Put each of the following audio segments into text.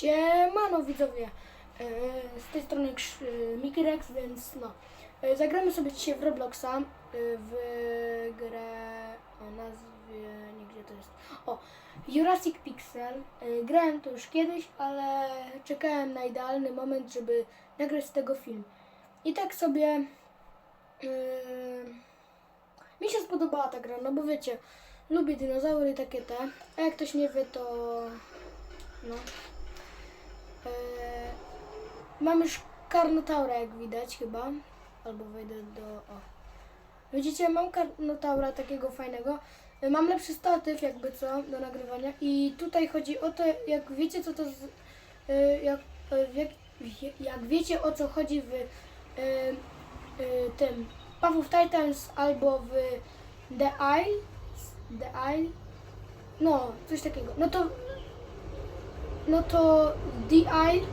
Siemano widzowie, E, z tej strony e, Mickey Rex, więc no. E, Zagramy sobie dzisiaj w Robloxa, w grę o nazwie, nie gdzie to jest, o Jurassic Pixel. Grałem to już kiedyś, ale czekałem na idealny moment, żeby nagrać z tego film. I tak sobie e, mi się spodobała ta gra, no bo wiecie, lubię dinozaury i takie te, a jak ktoś nie wie, to no. Eee, mam już karnotaura, jak widać chyba. Albo wejdę do... O. Widzicie, mam karnotaura takiego fajnego. E, Mam lepszy statyw, jakby co, do nagrywania. I tutaj chodzi o to, jak wiecie, co to z... e, Jak, e, jak, jak wiecie, o co chodzi w e, e, tym Path of Titans albo w The Isle. The Isle. No, coś takiego. No to no to The Isle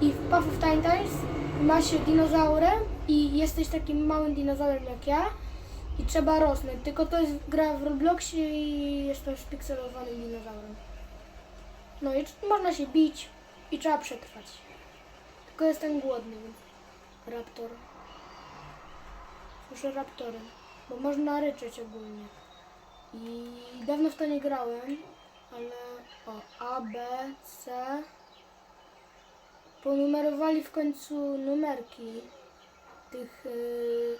i w Path of Titans ma się dinozaurem i jesteś takim małym dinozaurem jak ja i trzeba rosnąć. Tylko to jest gra w Robloxie i jestem spikselowanym dinozaurem. No i można się bić i trzeba przetrwać. Tylko jestem głodny, raptor. Słyszę raptory, bo można ryczeć ogólnie. I dawno w to nie grałem, ale o A, B, C. Ponumerowali w końcu numerki tych yy,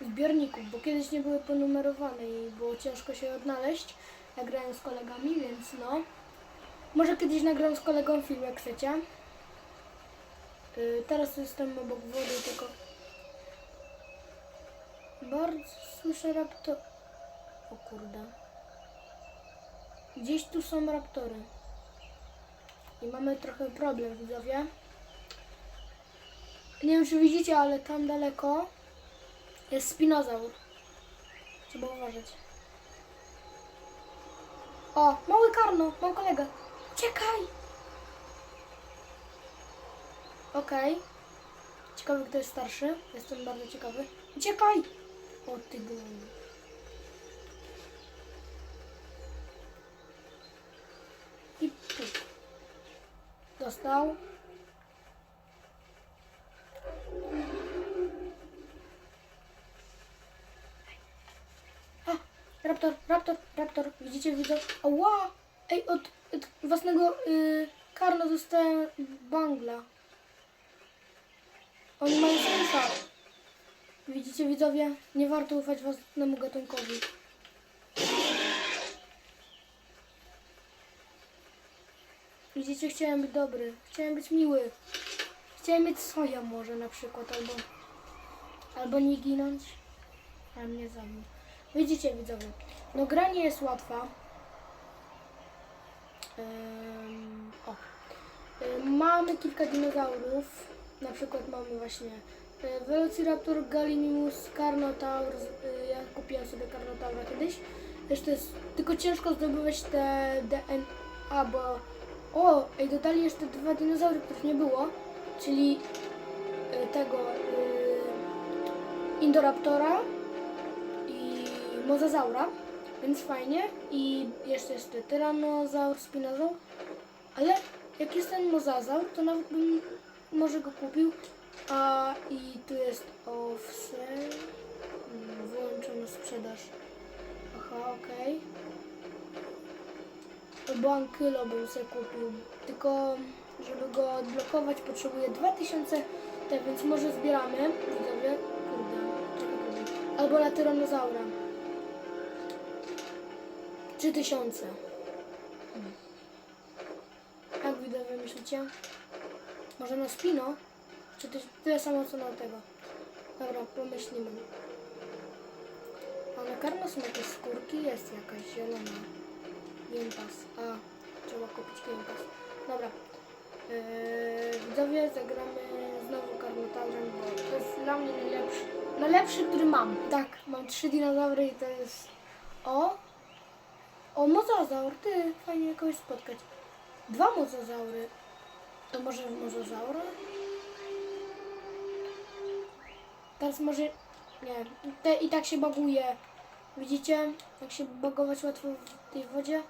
zbiorników, bo kiedyś nie były ponumerowane i było ciężko się odnaleźć. Ja grałem z kolegami, więc no. Może kiedyś nagram z kolegą film, jak chcecie. Yy, teraz jestem obok wody, tylko bardzo słyszę raptor. O kurde. Gdzieś tu są raptory. I mamy trochę problem, widzowie. Nie wiem, czy widzicie, ale tam daleko jest spinozaur. Trzeba uważać. O, mały karno, mam kolegę. Uciekaj! Okej. Ciekawy, kto jest starszy. Jestem bardzo ciekawy. Uciekaj! O, ty gnoju. I puk. Dostał. A, raptor, raptor, raptor. Widzicie, widzę. Ała! Ej, od, od własnego y, karna dostałem bangla. Oni mają sensa. Widzicie, widzowie? Nie warto ufać własnemu gatunkowi. Widzicie, chciałem być dobry. Chciałem być miły. Chciałem mieć soja może na przykład, albo... Albo nie ginąć. Ale mnie zabił. Widzicie, widzowie. No gra nie jest łatwa. Ym, o. Mamy kilka dinozaurów. Na przykład mamy właśnie y, Velociraptor, Gallimimus, Carnotaur. y, Ja kupiłem sobie Carnotaura kiedyś. To jest tylko ciężko zdobywać te DNA, bo o, ej, dodali jeszcze dwa dinozaury, których nie było, czyli y, tego y, Indoraptora i Mozazaura, więc fajnie. I jeszcze jest ten Tyrannozaur, Spinozaur, ale jak jest ten Mozazaur, to nawet bym może go kupił. A i tu jest offset, mm, wyłączono sprzedaż. Aha, okej. Albo Ankylo bym sobie kupił. Tylko żeby go odblokować potrzebuję 2000 te, więc może zbieramy. Widzowie, kurde. Albo na tyranozaura. 3000. Hmm. Jak widzowie myślicie? Może na Spino? Czy to tyle samo co na tego? Dobra, pomyślimy. A na karno są jakieś skórki? Jest jakaś zielona. Game Pass. A, trzeba kupić Game Pass. Dobra. Yy, widzowie, zagramy znowu karnotaurem, bo to jest dla mnie najlepszy. Najlepszy, który mam. Tak, mam trzy dinozaury i to jest... O! O, mozozaur, ty, fajnie jakoś spotkać. Dwa mozozaury. To może mozozaura? Teraz może... Nie, te, i tak się baguje. Widzicie, jak się bagować łatwo w tej wodzie?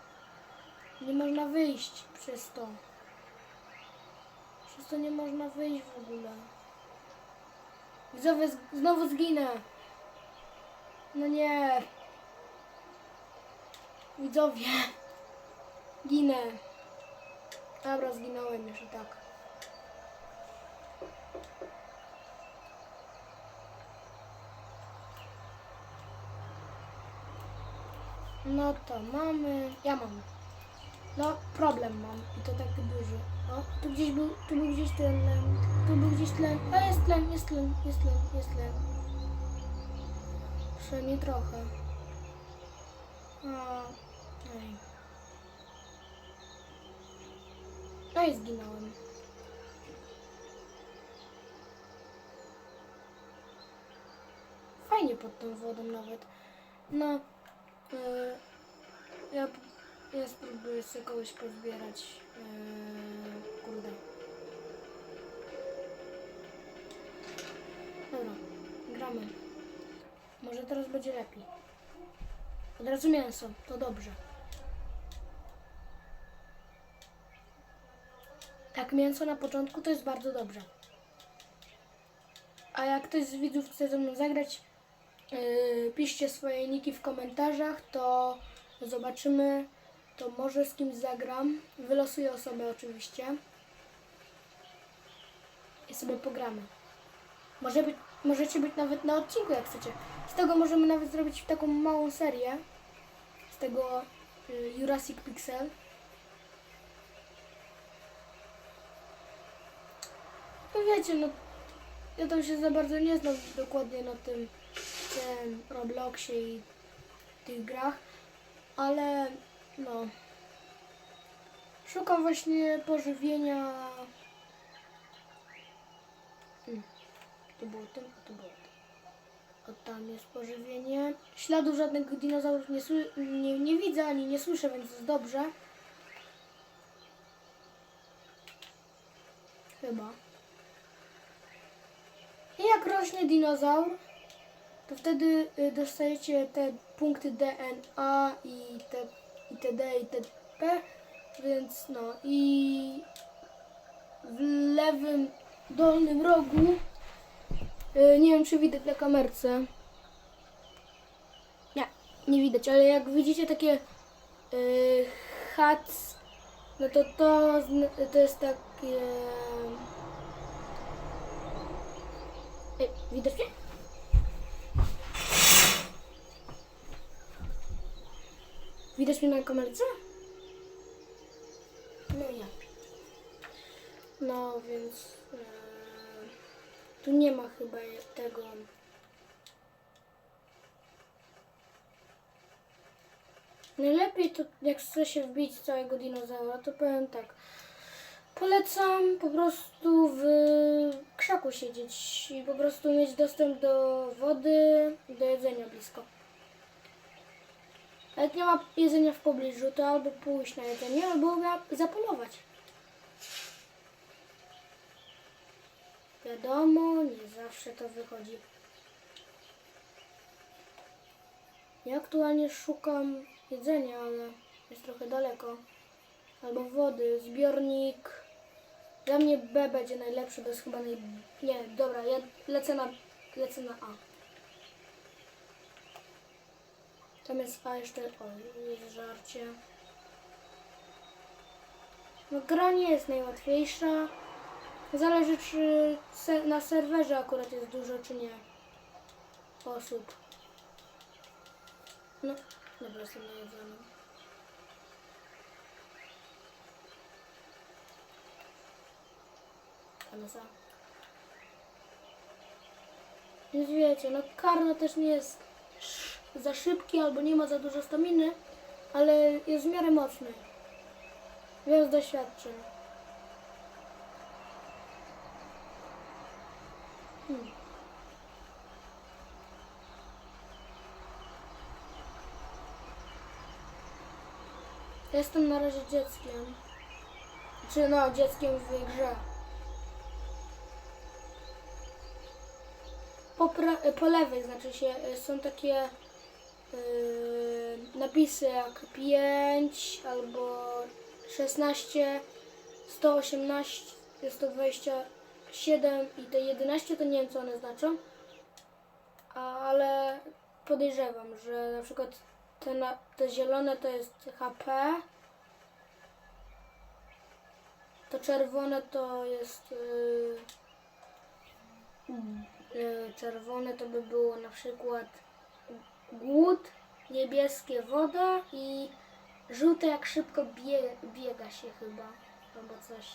Nie można wyjść przez to. Przez to nie można wyjść w ogóle. Widzowie, z- znowu zginę. No nie. Widzowie. Ginę. Dobra, zginąłem już i tak. No to mamy. Ja mam. No, problem mam i to taki duży. O, tu gdzieś był, tu był gdzieś ten, em, tu był gdzieś tlen. A jest tlen, jest tlen, jest tlen, jest tlen. Przynajmniej trochę. O, ej. No i zginąłem. Fajnie pod tą wodą nawet. No, y, ja, ja spróbuję sobie kogoś pozbierać. Yy, kurde. Dobra, gramy. Może teraz będzie lepiej. Od razu mięso, to dobrze. Tak, mięso na początku to jest bardzo dobrze. A jak ktoś z widzów chce ze mną zagrać, yy, piszcie swoje niki w komentarzach, to zobaczymy, to może z kimś zagram. Wylosuję osobę oczywiście. I sobie pogramy. Może być, możecie być nawet na odcinku, jak chcecie. Z tego możemy nawet zrobić taką małą serię. Z tego y, Jurassic Pixel. No wiecie, no ja tam się za bardzo nie znam dokładnie na tym, tym Robloxie i tych grach, ale no szukam właśnie pożywienia. Hmm. To było tym, to było tym. O tam jest pożywienie. Śladów żadnych dinozaurów nie, nie, nie widzę ani nie słyszę, więc jest dobrze. Chyba. I jak rośnie dinozaur, to wtedy y, dostajecie te punkty DNA i te itd. itp. Więc no i w lewym dolnym rogu y, nie wiem czy widać na kamerce. Nie, nie widać, ale jak widzicie takie y, hats, no to to, to jest takie Ej, widać mnie? Widać mnie na kamerce? No ja. No więc e, tu nie ma chyba tego. Najlepiej to jak chce się wbić całego dinozaura, to powiem tak. Polecam po prostu w krzaku siedzieć i po prostu mieć dostęp do wody do jedzenia blisko. Jak nie ma jedzenia w pobliżu, to albo pójść na jedzenie, albo zapolować. Wiadomo, nie zawsze to wychodzi. Ja aktualnie szukam jedzenia, ale jest trochę daleko. Albo wody, zbiornik. Dla mnie B będzie najlepszy, to jest chyba naj... Nie, dobra, ja lecę na, lecę na A. Tam jest A jeszcze, o, jest żarcie. No gra nie jest najłatwiejsza. Zależy czy na serwerze akurat jest dużo czy nie osób. No, dobra, jestem najedzony. Kanasa. Więc wiecie, no Karno też nie jest za szybki albo nie ma za dużo staminy, ale jest w miarę mocny. Wiem z doświadczeń. Hmm. Jestem na razie dzieckiem. Czy no, dzieckiem w grze. Po, lewej znaczy się są takie napisy jak 5 albo 16, 118, 127 i te 11 to nie wiem co one znaczą, ale podejrzewam, że na przykład te, te zielone to jest HP, to czerwone to jest. Yy, yy, czerwone to by było na przykład głód, niebieskie woda i żółte jak szybko bie, biega się chyba. Albo coś.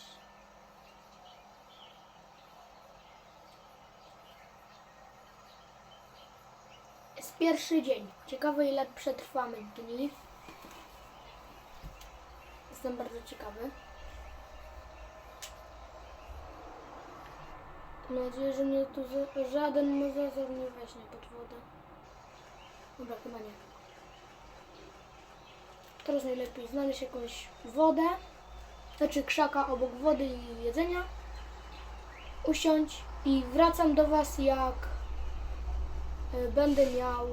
Jest pierwszy dzień. Ciekawe ile przetrwamy dni. Jestem bardzo ciekawy. Mam nadzieję, że mnie tu żaden mozazaur nie weźmie pod wodę. Dobra, chyba nie. Teraz najlepiej znaleźć jakąś wodę, znaczy krzaka obok wody i jedzenia, usiąść i wracam do Was jak y, będę miał...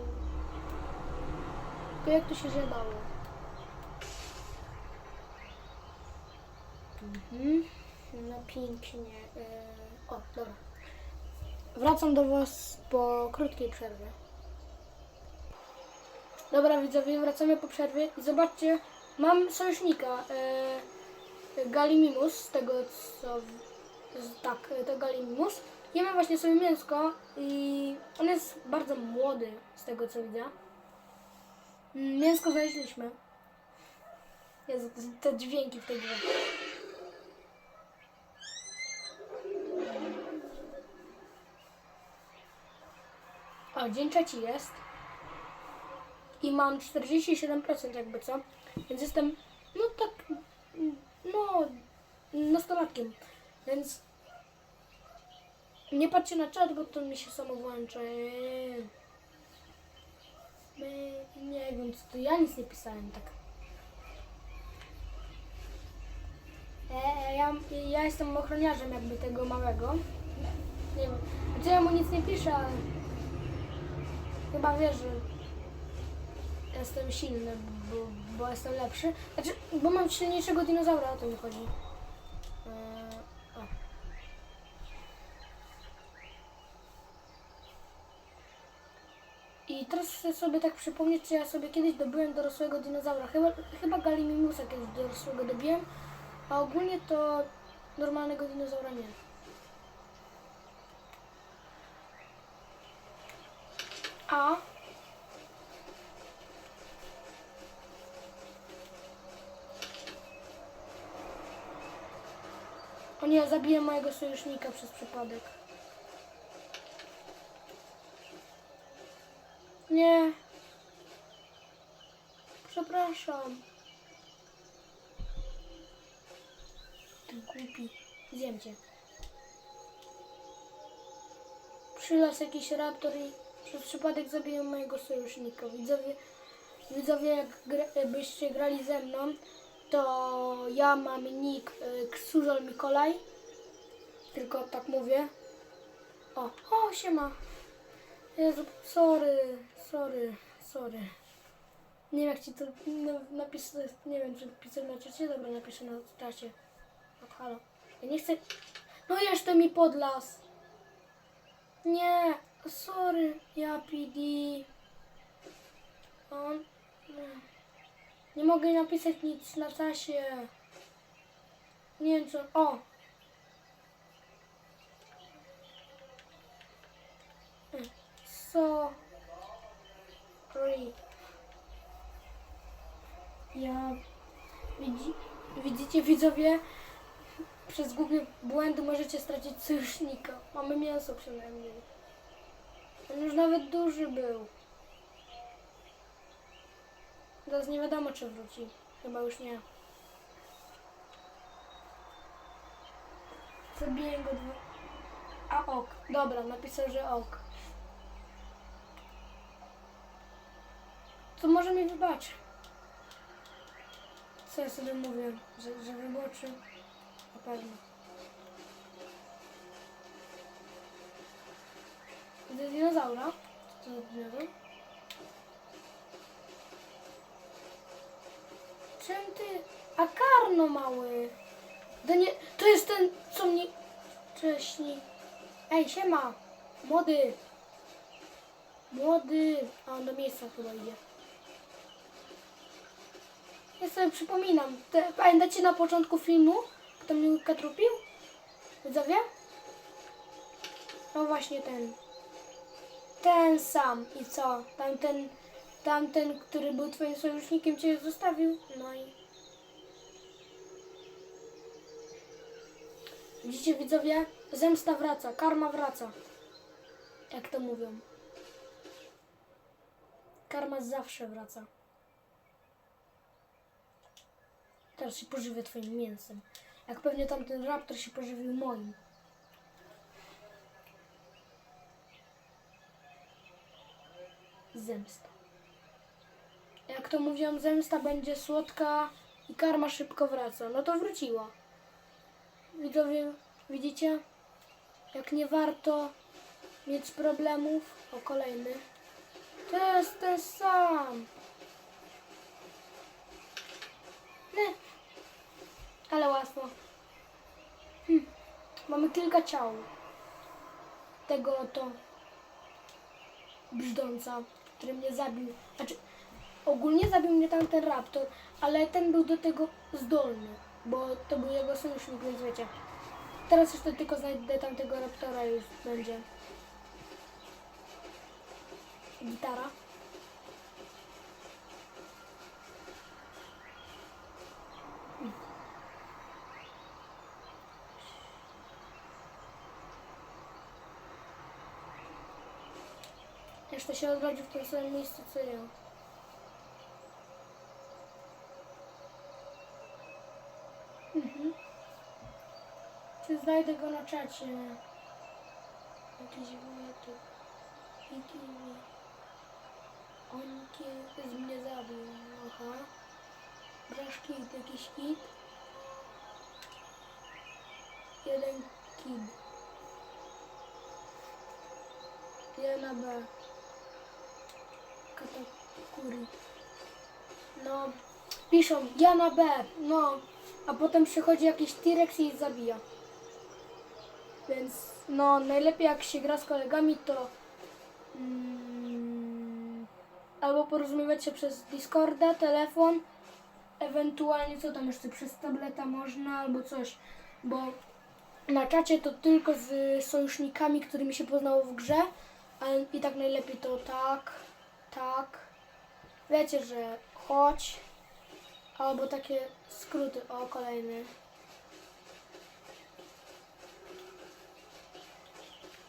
To jak to się żedało? Mhm. No pięknie. y, O, dobra. Wracam do Was po krótkiej przerwie. Dobra widzowie, wracamy po przerwie i zobaczcie, mam sojusznika e, Galimimus, z tego co, z, tak, to Galimimus. Jemy właśnie sobie mięsko i on jest bardzo młody, z tego co widzę. Mięsko znaleźliśmy. Jezu, te dźwięki w tej grze. O, dzień trzeci jest. I mam 47% jakby co. Więc jestem, no tak, no, nastolatkiem. Więc nie patrzcie na czat, bo to mi się samo włącza. Eee. Nie wiem, co to ja nic nie pisałem tak. Eee, ja, ja jestem ochroniarzem jakby tego małego. Nie wiem, znaczy ja mu nic nie piszę, ale chyba wiesz, że jestem silny, bo, bo jestem lepszy. Znaczy, bo mam silniejszego dinozaura, o to mi chodzi. O. I teraz chcę sobie tak przypomnieć, czy ja sobie kiedyś dobyłem dorosłego dinozaura. Chyba, chyba Galimimusa kiedyś dorosłego dobiłem, a ogólnie to normalnego dinozaura nie. A O nie, zabiję mojego sojusznika przez przypadek. Nie. Przepraszam. Ty głupi. Zjem cię. Przylas jakiś raptor i przez przypadek zabiję mojego sojusznika. Widzowie, widzowie jak grali ze mną, to ja mam nick y, Ksużol Mikolaj. Tylko tak mówię. O, o, siema. Jezu, sorry, sorry, sorry. Nie wiem jak ci to na- napisać, nie wiem czy pisać na czacie, dobra napiszę na czacie. O, halo. Ja nie chcę... No jeszcze mi podlas. Nie, sorry, ja PD. On... Nie. Nie mogę napisać nic na czasie. Nie wiem co. O! So. Sorry. Ja. Widzi, widzicie widzowie? Przez głupie błędy możecie stracić sojusznika. Mamy mięso przynajmniej. On już nawet duży był. Teraz nie wiadomo, czy wróci. Chyba już nie. Zabiję go dwa... A ok. Dobra, napisał, że ok. To może mi wybaczy. Co ja sobie mówię? Że, że wybaczy? Na pewno. Widzę dinozaura. Co to za dinozaur? Czym ty? A karno mały. To nie, to jest ten, co mnie wcześniej. Ej, siema. Młody. Młody. A on do miejsca chyba idzie. Ja sobie przypominam. Te, pamiętacie na początku filmu, kto mnie łydka trupił? Widzowie? No właśnie ten. Ten sam. I co? Tamten, tamten, który był twoim sojusznikiem, cię zostawił. No i... Widzicie widzowie? Zemsta wraca, karma wraca. Jak to mówią. Karma zawsze wraca. Teraz się pożywię twoim mięsem. Jak pewnie tamten raptor się pożywił moim. Zemsta. Jak to mówią, zemsta będzie słodka i karma szybko wraca. No to wróciła. Widzowie, widzicie? Jak nie warto mieć problemów. O, kolejny. To jest ten sam. Nie. Ale łatwo. Hm. Mamy kilka ciał. Tego oto brzdąca, który mnie zabił. Znaczy, ogólnie zabił mnie tamten raptor, ale ten był do tego zdolny, bo to był jego sojusznik, więc wiecie. Teraz jeszcze tylko znajdę tamtego raptora już będzie. Gitara. Jeszcze się odrodził w tym samym miejscu co ja. Mhm. Czy znajdę go na czacie? Jakiś wujek. Jaki On kiedyś mnie zabił. Aha. Grasz kit, jakiś kit. Jeden kid. Jedna B. Katakuri. No, piszą, ja na B, no, a potem przychodzi jakiś T-Rex i zabija. Więc, no, najlepiej jak się gra z kolegami, to mm, albo porozumiewać się przez Discorda, telefon, ewentualnie co tam jeszcze, przez tableta można, albo coś, bo na czacie to tylko z sojusznikami, którymi się poznało w grze, ale i tak najlepiej to tak, tak. Wiecie, że chodź, albo takie skróty. O, kolejny.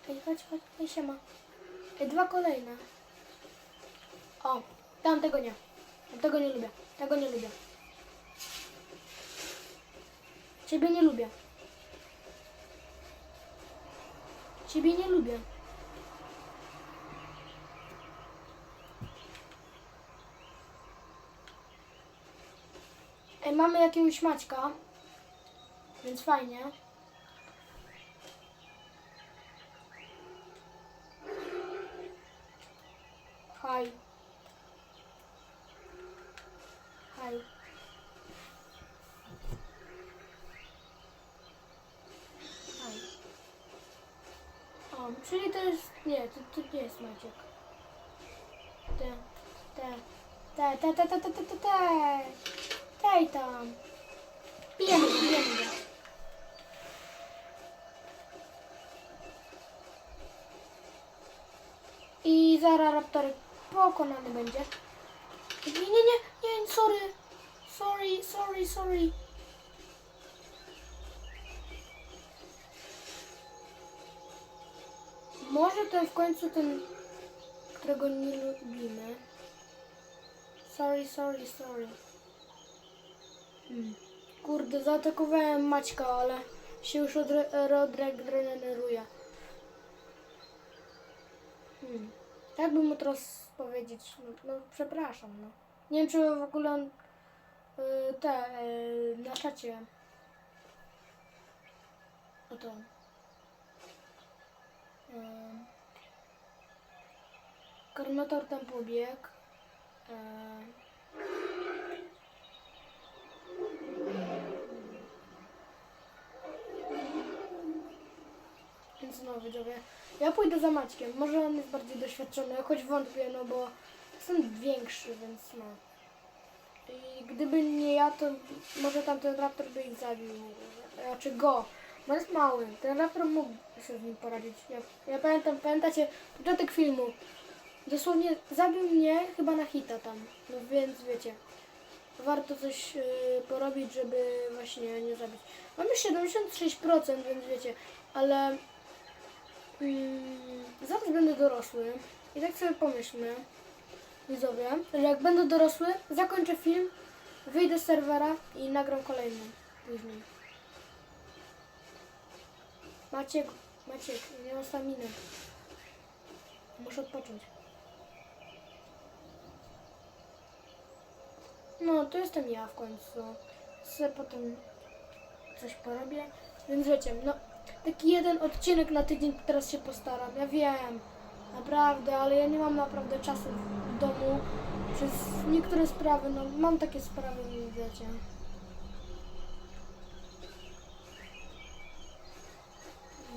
Ej, chodź, chodź, ej, siema. Ej, dwa kolejne. O, tam tego nie. Tego nie lubię. Tego nie lubię. Ciebie nie lubię. Ciebie nie lubię. Ej, mamy jakiegoś Maćka, więc fajnie. Haj. Haj. Haj. O, czyli to jest... Nie, to, to nie jest Maciek. Te, te, te, te, te, te, te, te, te, te. Daj tam. Bijemy go, bijemy go. I zaraz raptorek pokonany będzie. Nie, nie, nie, nie, sorry. Sorry, sorry, sorry. Może ten w końcu ten, którego nie lubimy. Sorry, sorry, sorry. Hmm. Kurde, zaatakowałem Maćka, ale się już odre- odregeneruje. Hmm. Jak by mu teraz powiedzieć, no, no przepraszam, no. Nie wiem, czy w ogóle on y, te y, na czacie o to y, Karmator tam pobiegł. Y, więc no, widzowie. Ja pójdę za Maćkiem, może on jest bardziej doświadczony, choć wątpię, no bo jestem większy, więc no. I gdyby nie ja, to może tamten raptor by ich zabił. Znaczy go. Bo jest mały. Ten raptor mógł sobie z nim poradzić. Ja, ja pamiętam, pamiętacie początek filmu. Dosłownie zabił mnie chyba na hita tam. No więc wiecie. Warto coś yy, porobić, żeby właśnie nie zabić. Mamy 76%, więc wiecie, ale zaraz będę dorosły. I tak sobie pomyślmy, widzowie, że jak będę dorosły, zakończę film, wyjdę z serwera i nagram kolejny później. Maciek, Maciek, nie mam staminy. Muszę odpocząć. No, to jestem ja w końcu. Se potem coś porobię. Więc wiecie, no taki jeden odcinek na tydzień teraz się postaram. Ja wiem, naprawdę, ale ja nie mam naprawdę czasu w domu przez niektóre sprawy. No, mam takie sprawy, nie wiecie.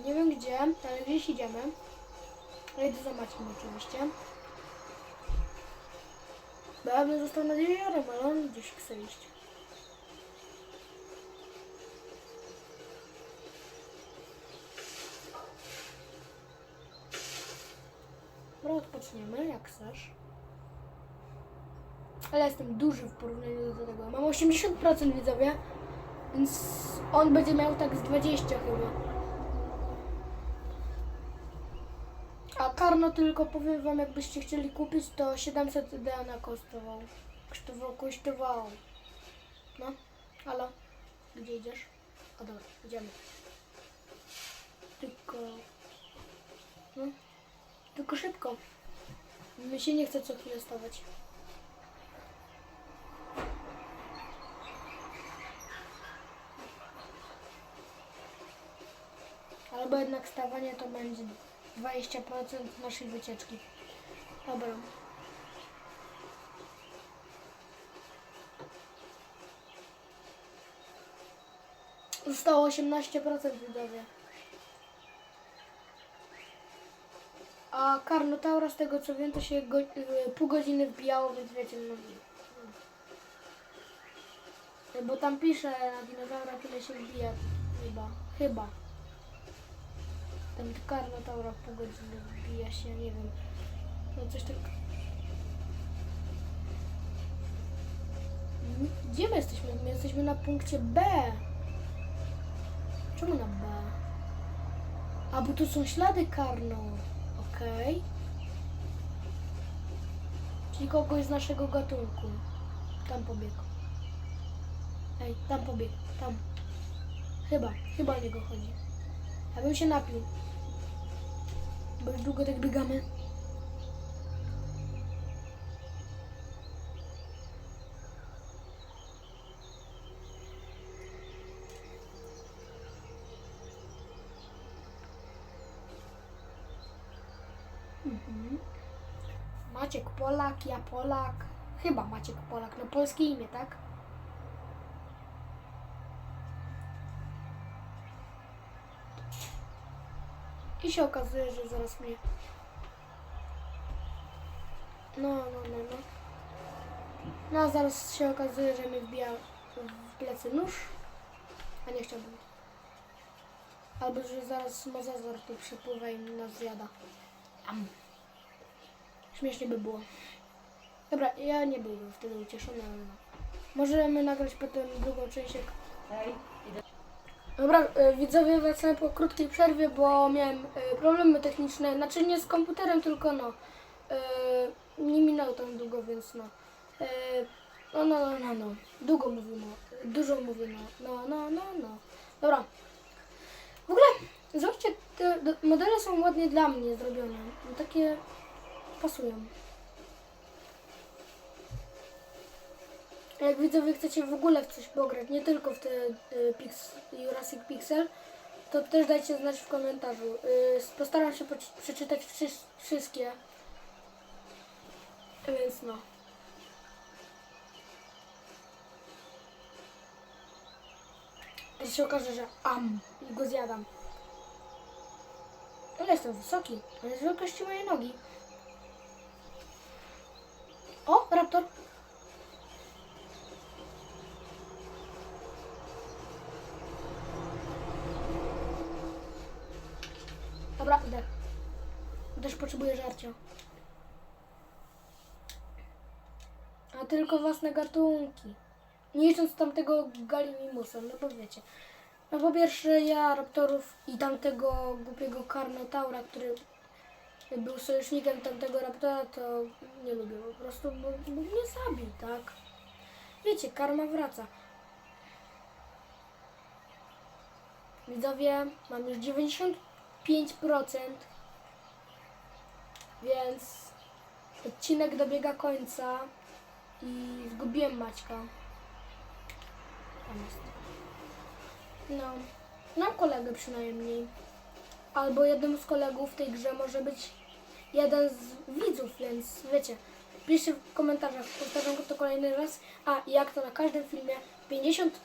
Nie wiem gdzie, ale gdzieś idziemy. Ja idę za Maćkiem oczywiście. Bo ja bym został nad jeziorem, ale on gdzieś chce iść. Dobra, odpoczniemy, jak chcesz. Ale jestem duży w porównaniu do tego. Mam 80% widzowie, więc on będzie miał tak z 20 chyba. A karno tylko powiem wam, jakbyście chcieli kupić, to 700 DNA kosztował. Kosztował, kosztował. No, halo, gdzie idziesz? O dobra, idziemy. Tylko... No, tylko szybko. Mi się nie chce co chwilę stawać. Albo jednak stawanie to będzie 20% naszej wycieczki. Dobra. Zostało 18% widzowie. A Karnotaura z tego co wiem to się go, y, pół godziny wbijało, wiecie, no, no. Bo tam pisze na dinozaura tyle się wbija. Chyba. Chyba. Ten Karnotaura pół godziny wbija się, nie wiem. No coś tak. M- Gdzie my jesteśmy? My jesteśmy na punkcie B. Czemu na B? A bo tu są ślady Karno. Okej. Czyli kogoś z naszego gatunku. Tam pobiegł. Ej, tam pobiegł. Tam. Chyba. Chyba o niego chodzi. Ja bym się napił. Bo już długo tak biegamy. Mhm. Maciek Polak, ja Polak. Chyba Maciek Polak, no polskie imię, tak? I się okazuje, że zaraz mnie... No, no, no, no. No, zaraz się okazuje, że mnie wbija w plecy nóż. A nie chciałbym. Albo, że zaraz mozazor tu przypływa i nas zjada. Am. Śmiesznie by było. Dobra, ja nie byłbym wtedy ucieszony, ale no. Możemy nagrać potem drugą część, jak Hej, Dobra, e, widzowie, wracamy po krótkiej przerwie, bo miałem e, problemy techniczne. Znaczy nie z komputerem, tylko no. e, Nie minęło tam długo, więc no. E, No, no, no, no, no. Długo mówimy. Dużo mówimy. No, no, no, no. Dobra. W ogóle, zobaczcie, te modele są ładnie dla mnie zrobione. No, takie pasują. Jak widzowie chcecie w ogóle w coś pograć, nie tylko w te y, Pix, Jurassic Pixel, to też dajcie znać w komentarzu. Y, postaram się przeczytać wszy- wszystkie. Więc no. I się okaże, że am i go zjadam. Ale jestem wysoki. Ale z wielkości mojej nogi. O, raptor. Dobra, idę. Też potrzebuję żarcia. A tylko własne gatunki. Nie licząc tamtego Galimimusa, no bo wiecie. No po pierwsze ja Raptorów i tamtego głupiego Karnotaura, który był sojusznikiem tamtego Raptora, to nie lubię po prostu, bo, bo mnie zabił, tak? Wiecie, karma wraca. Widzowie, mam już 95%, więc odcinek dobiega końca i zgubiłem Maćka. No, mam kolegę przynajmniej. Albo jednym z kolegów w tej grze może być jeden z widzów, więc wiecie. Piszcie w komentarzach, powtarzam to kolejny raz. A jak to na każdym filmie 50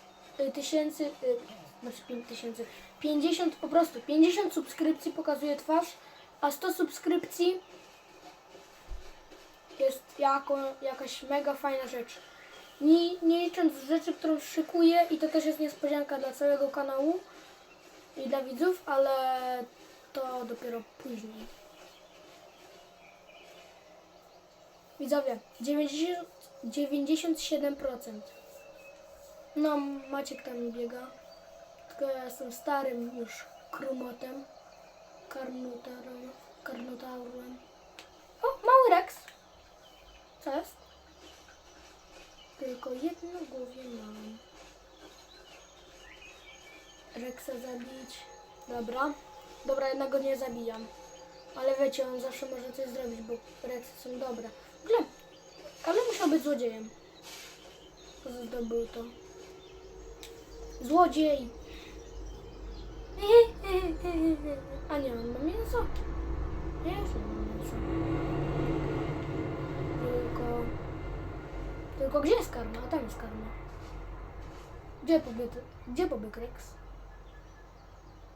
tysięcy, y, znaczy 5 tysięcy, 50 po prostu, 50 subskrypcji pokazuje twarz, a 100 subskrypcji jest jako, jakaś mega fajna rzecz. Nie, nie licząc rzeczy, którą szykuję i to też jest niespodzianka dla całego kanału i dla widzów, ale to dopiero później. Widzowie, 90, 97%. No, Maciek tam biega. Tylko ja jestem starym już krumotem. Karnutarem. Karnotaurem. O, mały Rex. Co jest? Tylko jedno głowie mam. Rexa zabić. Dobra. Dobra, jednego nie zabijam. Ale wiecie, on zawsze może coś zrobić, bo Rexy są dobre. W ogóle, ale musiał być złodziejem. Zdobył to? Złodziej! A nie, on ma mięso? Nie, już nie ma mięsa. Tylko... Tylko gdzie jest karma? A tam jest karma. Gdzie pobiegł, gdzie pobiegł Rex?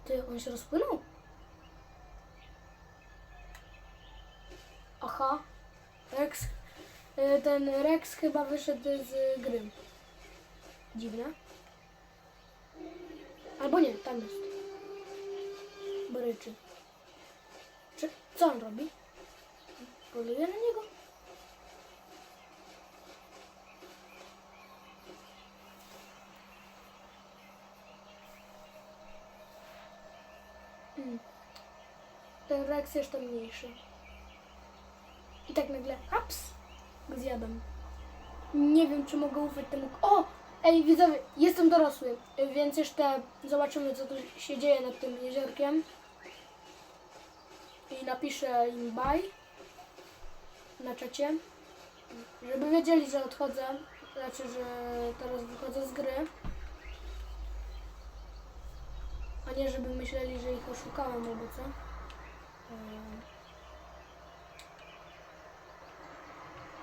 Ty, on się rozpłynął? Aha. Rex. y, Ten Rex chyba wyszedł z gry. Dziwne. Albo nie, tam jest. Boryczy. Czy, co on robi? Poluje na niego? Mm. Ten Rex jeszcze mniejszy. I tak nagle, haps, go zjadam. Nie wiem, czy mogę ufać temu. O! Ej, widzowie, jestem dorosły, więc jeszcze zobaczymy, co tu się dzieje nad tym jeziorkiem. I napiszę im bye na czacie, żeby wiedzieli, że odchodzę. Znaczy, że teraz wychodzę z gry. A nie, żeby myśleli, że ich oszukałem albo co. Eee.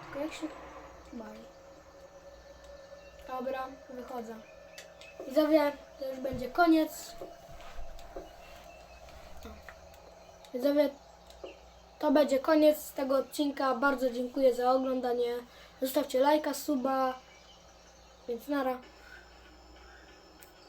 Tylko jak się... Bye. Dobra, wychodzę. Widzowie, to już będzie koniec. Widzowie, to będzie koniec tego odcinka. Bardzo dziękuję za oglądanie. Zostawcie lajka, suba. Więc nara.